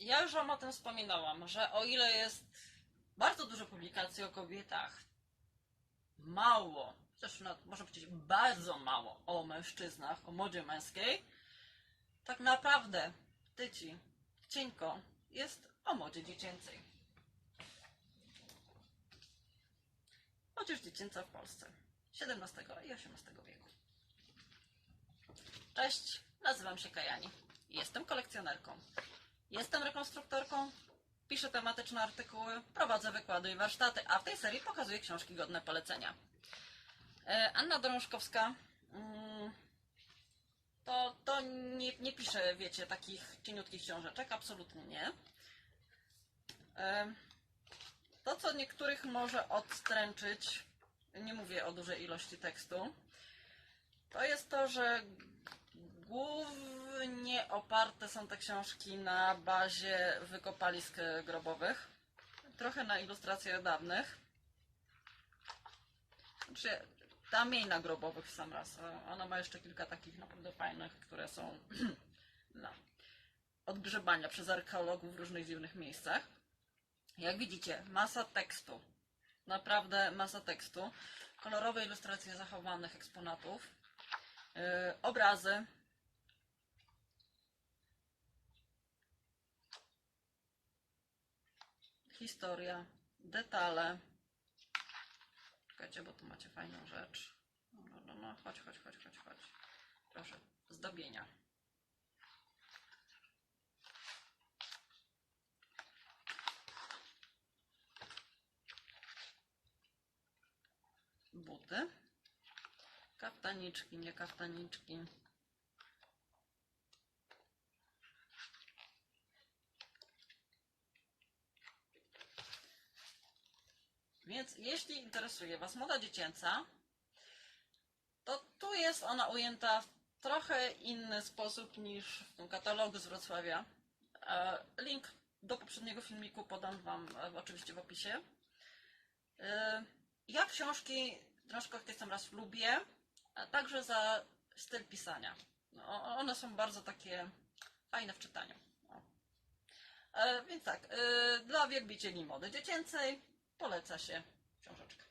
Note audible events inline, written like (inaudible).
ja już Wam o tym wspominałam, że o ile jest bardzo dużo publikacji o kobietach, mało, też nawet można powiedzieć bardzo mało o mężczyznach, o modzie męskiej, tak naprawdę tyci, cienko jest o modzie dziecięcej. Młodzież dziecięca w Polsce XVII i XVIII wieku. Cześć, nazywam się Kajani. Jestem kolekcjonerką. Jestem rekonstruktorką, piszę tematyczne artykuły, prowadzę wykłady i warsztaty, a w tej serii pokazuję książki godne polecenia. E, Anna Drążkowska mm, to, to nie, nie pisze, wiecie, takich cieniutkich książeczek, absolutnie nie. E, To, co niektórych może odstręczyć, nie mówię o dużej ilości tekstu, to jest to, że głównie oparte są te książki na bazie wykopalisk grobowych, trochę na ilustracjach dawnych. Znaczy, ta mniej na grobowych w sam raz. a Ona ma jeszcze kilka takich naprawdę fajnych, które są (clears throat) na odgrzebania przez archeologów w różnych dziwnych miejscach. Jak widzicie, masa tekstu. Naprawdę masa tekstu. Kolorowe ilustracje zachowanych eksponatów. Yy, obrazy. Historia. Detale. Czekajcie, bo tu macie fajną rzecz. No, no, no, no. Chodź, chodź, chodź, chodź, chodź. Proszę, zdobienia. buty. Kaftaniczki, nie kaftaniczki. Więc jeśli interesuje Was moda dziecięca, to tu jest ona ujęta w trochę inny sposób niż w tym katalogu z Wrocławia. E, Link do poprzedniego filmiku podam Wam e, oczywiście w opisie. E, ja książki troszkę jestem raz lubię, a także za styl pisania. No, one są bardzo takie fajne w czytaniu. Więc tak, dla wielbicieli mody dziecięcej poleca się książeczki.